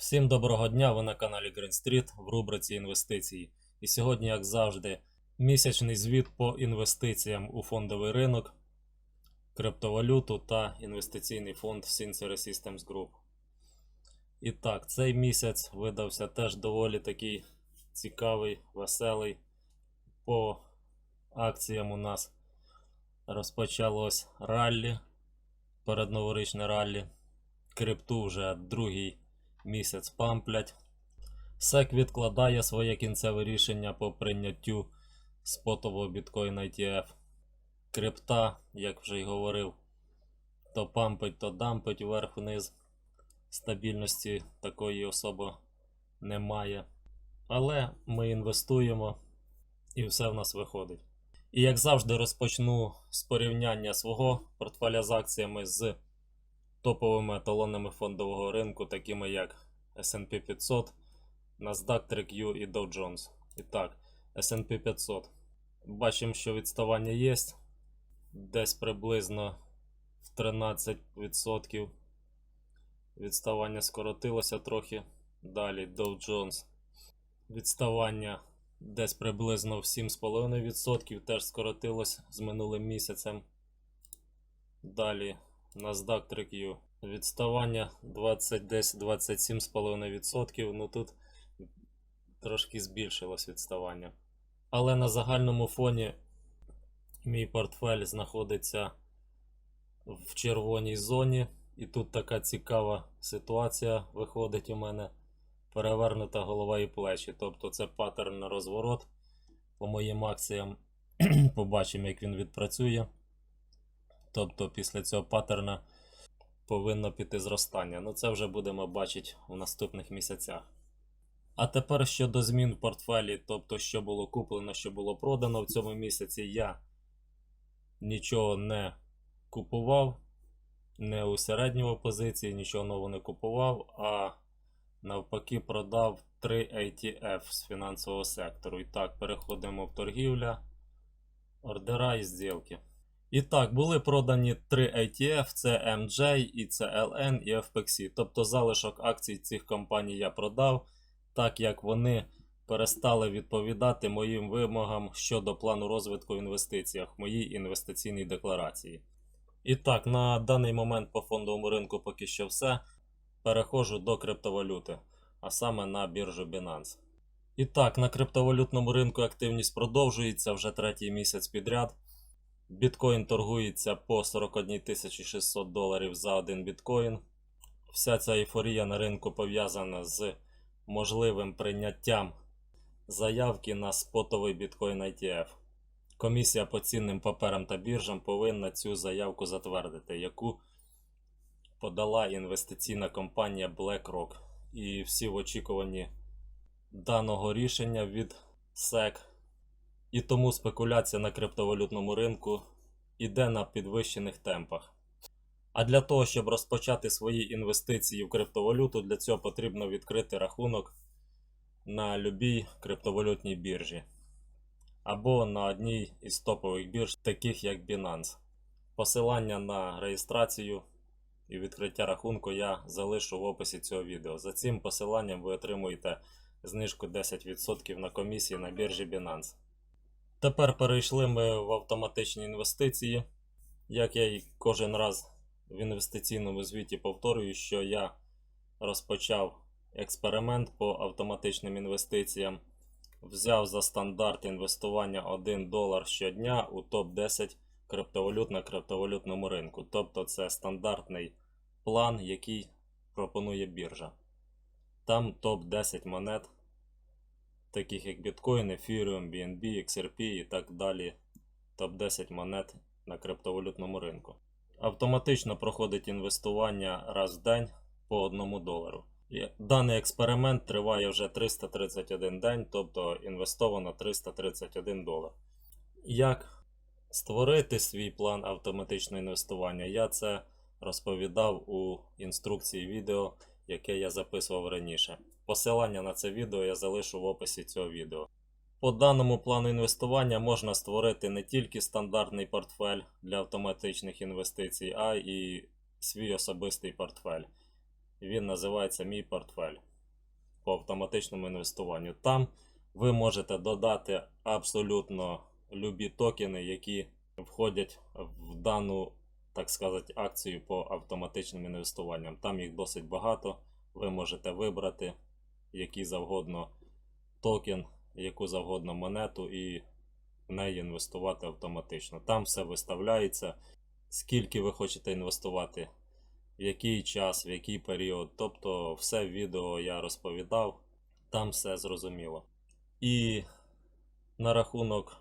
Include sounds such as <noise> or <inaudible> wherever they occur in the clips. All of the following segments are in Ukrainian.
Всім доброго дня! Ви на каналі Green Street в рубриці інвестиції. І сьогодні, як завжди, місячний звіт по інвестиціям у фондовий ринок, криптовалюту та інвестиційний фонд Sincere Systems Group. І так, цей місяць видався теж доволі такий цікавий, веселий. По акціям у нас розпочалось раллі, передноворічне раллі. Крипту вже другий місяць памплять. SEC відкладає своє кінцеве рішення по прийняттю спотового біткоїна ETF. Крипта, як вже й говорив, то пампить, то дампить вверх-вниз. Стабільності такої особо немає. Але ми інвестуємо і все в нас виходить. І як завжди, розпочну з порівняння свого портфеля з акціями з топовими еталонами фондового ринку, такими як SP 500, NASDAQ 3Q і Dow Jones. І так, SP 500. Бачимо, що відставання є. Десь приблизно в 13% відставання скоротилося трохи. Далі Dow Jones. Відставання десь приблизно в 7,5% теж скоротилось з минулим місяцем. Далі NASDAQ 3Q. Відставання 20, десь 27,5%. Ну тут трошки збільшилось відставання. Але на загальному фоні мій портфель знаходиться в червоній зоні. І тут така цікава ситуація виходить у мене. Перевернута голова і плечі. Тобто це паттерн на розворот. По моїм акціям <clears throat> побачимо, як він відпрацює. Тобто після цього паттерна повинно піти зростання. Ну це вже будемо бачити в наступних місяцях. А тепер щодо змін в портфелі, тобто, що було куплено, що було продано в цьому місяці, я нічого не купував, не у середньому позиції, нічого нового не купував, а навпаки продав 3 ATF з фінансового сектору. І так, переходимо в торгівля, ордера і зділки. І так, були продані 3 ETF, це MJ, і CLN, і FPXI. Тобто залишок акцій цих компаній я продав, так як вони перестали відповідати моїм вимогам щодо плану розвитку в інвестиціях в моїй інвестиційній декларації. І так, на даний момент по фондовому ринку поки що все. Переходжу до криптовалюти, а саме на біржу Binance. І так, на криптовалютному ринку активність продовжується вже третій місяць підряд. Біткоін торгується по 41 600 доларів за один біткоін. Вся ця ейфорія на ринку пов'язана з можливим прийняттям заявки на спотовий біткоін ETF. Комісія по цінним паперам та біржам повинна цю заявку затвердити, яку подала інвестиційна компанія BlackRock. І всі в очікуванні даного рішення від SEC. І тому спекуляція на криптовалютному ринку йде на підвищених темпах. А для того, щоб розпочати свої інвестиції в криптовалюту, для цього потрібно відкрити рахунок на любій криптовалютній біржі або на одній із топових бірж, таких як Binance. Посилання на реєстрацію і відкриття рахунку я залишу в описі цього відео. За цим посиланням ви отримуєте знижку 10% на комісії на біржі Binance. Тепер перейшли ми в автоматичні інвестиції. Як я і кожен раз в інвестиційному звіті повторюю, що я розпочав експеримент по автоматичним інвестиціям. Взяв за стандарт інвестування 1 долар щодня у топ-10 криптовалют на криптовалютному ринку. Тобто це стандартний план, який пропонує біржа. Там топ-10 монет таких як біткоін, Ethereum, BNB, XRP і так далі. Топ-10 монет на криптовалютному ринку. Автоматично проходить інвестування раз в день по 1 долару. І даний експеримент триває вже 331 день, тобто інвестовано 331 долар. Як створити свій план автоматичного інвестування? Я це розповідав у інструкції відео, яке я записував раніше. Посилання на це відео я залишу в описі цього відео. По даному плану інвестування можна створити не тільки стандартний портфель для автоматичних інвестицій, а і свій особистий портфель. Він називається Мій портфель. по автоматичному інвестуванню. Там ви можете додати абсолютно любі токени, які входять в дану, так сказати, акцію по автоматичним інвестуванням. Там їх досить багато. Ви можете вибрати який завгодно токен, яку завгодно монету і в неї інвестувати автоматично. Там все виставляється, скільки ви хочете інвестувати, в який час, в який період. Тобто, все відео я розповідав, там все зрозуміло. І на рахунок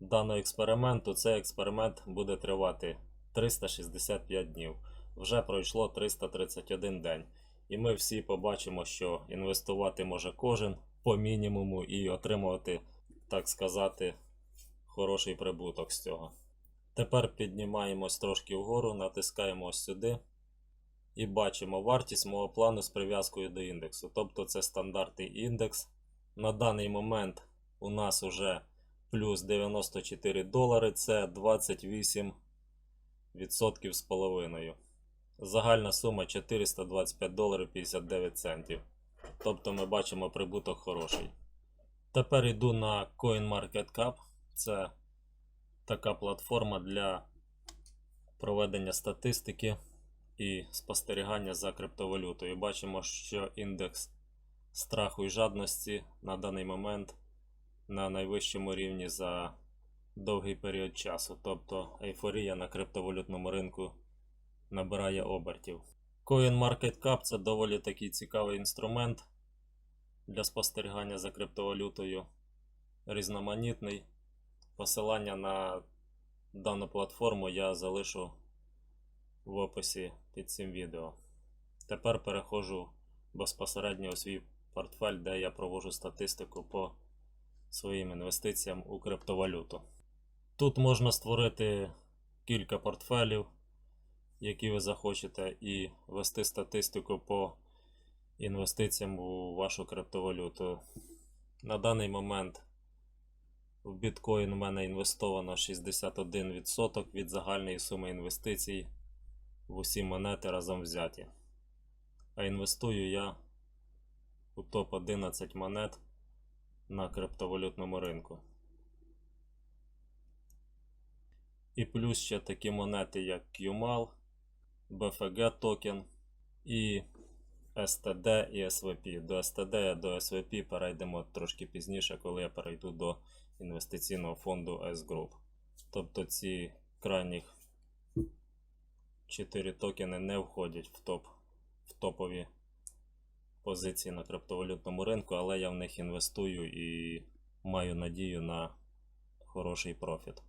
даного експерименту, цей експеримент буде тривати 365 днів. Вже пройшло 331 день. І ми всі побачимо, що інвестувати може кожен по мінімуму і отримувати, так сказати, хороший прибуток з цього. Тепер піднімаємось трошки вгору, натискаємо ось сюди і бачимо вартість мого плану з прив'язкою до індексу. Тобто це стандартний індекс. На даний момент у нас вже плюс 94 долари, це 28 відсотків з половиною. Загальна сума 425 доларів 59 центів. Тобто ми бачимо прибуток хороший. Тепер йду на CoinMarketCap. Це така платформа для проведення статистики і спостерігання за криптовалютою. Бачимо, що індекс страху і жадності на даний момент на найвищому рівні за довгий період часу. Тобто ейфорія на криптовалютному ринку набирає обертів. CoinMarketCap це доволі такий цікавий інструмент для спостерігання за криптовалютою. Різноманітний. Посилання на дану платформу я залишу в описі під цим відео. Тепер переходжу безпосередньо у свій портфель, де я проводжу статистику по своїм інвестиціям у криптовалюту. Тут можна створити кілька портфелів, які ви захочете, і вести статистику по інвестиціям у вашу криптовалюту. На даний момент в біткоін у мене інвестовано 61% від загальної суми інвестицій в усі монети разом взяті. А інвестую я у топ-11 монет на криптовалютному ринку. І плюс ще такі монети, як QMAL, BFG токен і STD і SVP. До STD до SVP перейдемо трошки пізніше, коли я перейду до інвестиційного фонду S-Group. Тобто ці крайніх 4 токени не входять в топ в топові позиції на криптовалютному ринку, але я в них інвестую і маю надію на хороший профіт.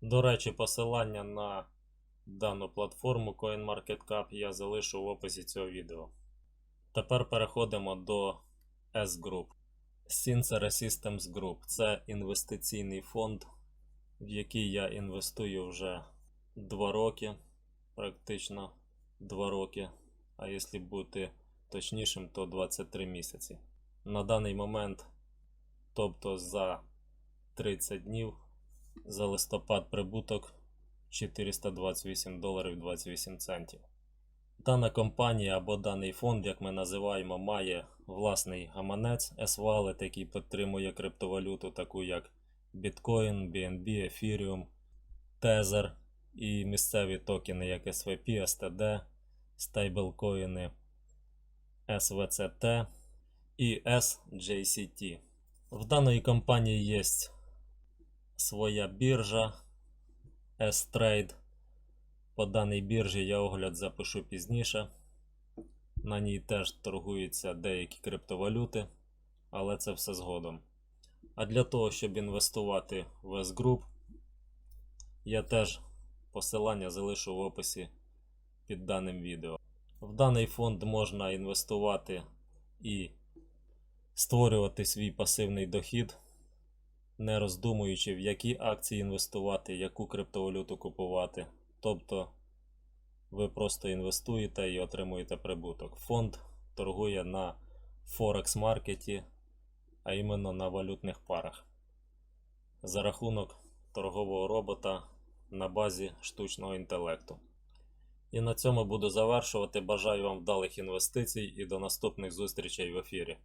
До речі, посилання на дану платформу CoinMarketCap я залишу в описі цього відео. Тепер переходимо до S-Group. Sincere Systems Group це інвестиційний фонд, в який я інвестую вже 2 роки, практично 2 роки. А якщо бути точнішим, то 23 місяці. На даний момент, тобто за 30 днів, за листопад прибуток 428 доларів 28 центів. Дана компанія або даний фонд, як ми називаємо, має власний гаманець S-Wallet, який підтримує криптовалюту, таку як Bitcoin, BNB, Ethereum, Tether і місцеві токени, як SVP, STD, стейблкоїни SVCT і SJCT. В даної компанії є своя біржа S-Trade. По даній біржі я огляд запишу пізніше. На ній теж торгуються деякі криптовалюти, але це все згодом. А для того, щоб інвестувати в S-Group, я теж посилання залишу в описі під даним відео. В даний фонд можна інвестувати і створювати свій пасивний дохід, не роздумуючи, в які акції інвестувати, яку криптовалюту купувати. Тобто ви просто інвестуєте і отримуєте прибуток. Фонд торгує на Форекс маркеті, а іменно на валютних парах. За рахунок торгового робота на базі штучного інтелекту. І на цьому буду завершувати. Бажаю вам вдалих інвестицій і до наступних зустрічей в ефірі.